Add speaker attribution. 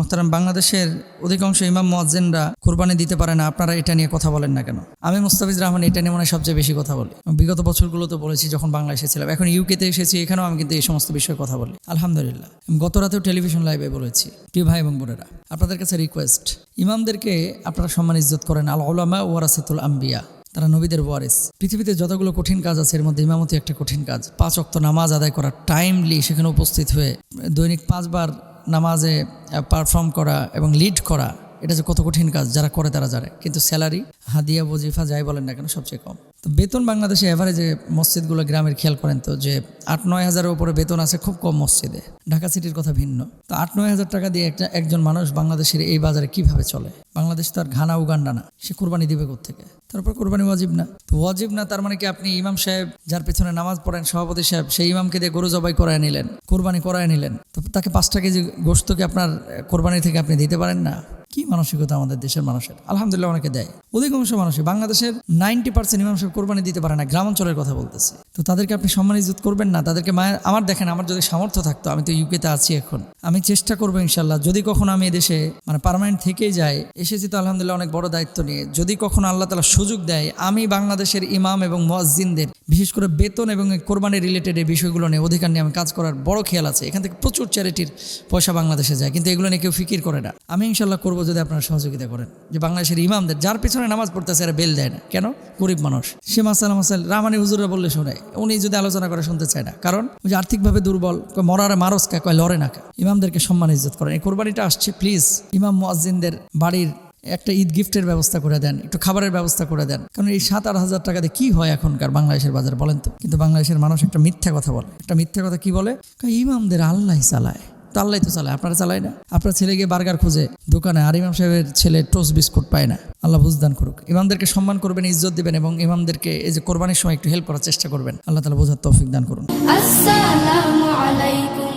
Speaker 1: মোহতারাম, বাংলাদেশের অধিকাংশ ইমাম, মোয়াজ্জেনরা কোরবানি দিতে পারে না। আপনারা এটা নিয়ে কথা বলেন না কেন? আমি মুস্তাফিজ রহমান এটা নিয়ে মনে সবচেয়ে বেশি কথা বলি। বিগত বছরগুলোতে বলেছি, যখন বাংলা এসেছিলাম এখন ইউকেতে এসেছি, এখানেও আমি কিন্তু এই সমস্ত বিষয়ে কথা বলি। আলহামদুলিল্লাহ। গত রাতেও টেলিভিশন লাইভে বলেছি, প্রিয় ভাই এবং বোনেরা, আপনাদের কাছে রিকোয়েস্ট ইমামদেরকে আপনারা সম্মান, ইজ্জত করেন। আল ওলামা ওয়ারাসাতুল আম্বিয়া, তারা নবীদের ওয়ারিস। পৃথিবীতে যতগুলো কঠিন কাজ আছে, এর মধ্যে ইমামতি একটা কঠিন কাজ। পাঁচ অক্ত নামাজ আদায় করা টাইমলি সেখানে উপস্থিত হয়ে দৈনিক পাঁচবার নামাজে পারফর্ম করা এবং লিড করা। এটা যে কত কঠিন কাজ, যারা করে তারা জানে। কিন্তু স্যালারি, হাদিয়া বজিফা যাই বলেন না কেন, সবচেয়ে কম। তো বেতন বাংলাদেশে এভারেজে মসজিদগুলো গ্রামের খেয়াল করেন তো, যে আট নয় হাজারের উপরে বেতন আছে খুব কম মসজিদে। ঢাকা সিটির কথা ভিন্ন। তো আট নয় হাজার টাকা দিয়ে একটা একজন মানুষ বাংলাদেশের এই বাজারে কীভাবে চলে? বাংলাদেশ তার ঘানা উগান্ডা না। সে কোরবানি দিবে থেকে তারপর কোরবানি ওয়াজিব না। তো ওয়াজিব না, তার মানে কি আপনি ইমাম সাহেব, যার পেছনে নামাজ পড়েন, সভাপতি সাহেব, সেই ইমামকে দিয়ে গরু জবাই করায় নিলেন, কোরবানি করায় নিলেন। তো তাকে পাঁচটা কেজি গোস্তকে আপনার কোরবানি থেকে আপনি দিতে পারেন না? কি মানসিকতা আমাদের দেশের মানুষের? আলহামদুলিল্লাহ অনেকে দেয়। অধিকাংশ মানুষই বাংলাদেশের নাইনটি পার্সেন্ট ইমাম সাহেব কোরবানি দিতে পারে না, গ্রামাঞ্চলের কথা বলতেছি। তো তাদেরকে আপনি সম্মান ইজ্জত করবেন না, তাদেরকে মায়ের, আমার দেখেন, আমার যদি সামর্থ্য থাকতো, আমি তো ইউকেতে আছি এখন। আমি চেষ্টা করব ইনশাল্লাহ যদি কখনো আমি এদেশে মানে পার্মানেন্ট থেকেই যাই, এসেছি তো আলহামদুলিল্লাহ অনেক বড় দায়িত্ব নিয়ে। যদি কখনো আল্লাহ তালা সুযোগ দেয়, আমি বাংলাদেশের ইমাম এবং মোয়াজ্জিনদের, বিশেষ করে বেতন এবং কোরবানি রিলেটেড এই বিষয়গুলো নিয়ে, অধিকার নিয়ে আমি কাজ করার বড় খেয়াল আছে। এখান থেকে প্রচুর চ্যারিটির পয়সা বাংলাদেশে যায়, কিন্তু এগুলো নিয়ে কেউ ফিকির করে না। আমি ইনশাল্লাহ করব যদি আপনারা সহযোগিতা করেন। যে বাংলাদেশের ইমামদের, যার পেছনে নামাজ পড়তেছে এরা বেল দেয় না। কেন? গরিব মানুষ। সে মাসাল মাসাল রামানি হুজুরা বললে শোনে উনি যদি আলোচনা করে শুনতে চায় না। কারণ যে আর্থিকভাবে দুর্বল মরারে মারস কা, কয় লড়ে না ইমামদেরকে সম্মান ইজ্জত করেন। এই কোরবানিটা আসছে প্লিজ ইমাম মুয়াজ্জিনদের বাড়ির একটা ঈদ গিফটের ব্যবস্থা করে দেন, একটু খাবারের ব্যবস্থা করে দেন। কারণ এই সাত আট হাজার টাকাতে কি হয় এখনকার বাংলাদেশের বাজার বলেন তো? কিন্তু বাংলাদেশের মানুষ একটা মিথ্যা কথা বলে। একটা মিথ্যা কথা কি বলে? ইমামদের আল্লাহ চালায়। তো আল্লাহ তো চালায়, আপনারা চালায় না। আপনার ছেলে গিয়ে বার্গার খুঁজে দোকানে, আর ইমাম সাহেবের ছেলে টোস বিস্কুট পায় না। আল্লাহ বুঝদান করুক। ইমামদেরকে সম্মান করবেন, ইজ্জত দিবেন এবং ইমামদেরকে এই যে কোরবানির সময় একটু হেল্প করার চেষ্টা করবেন। আল্লাহ তালা বোঝার তৌফিক দান করুন।
Speaker 2: আসসালামু আলাইকুম।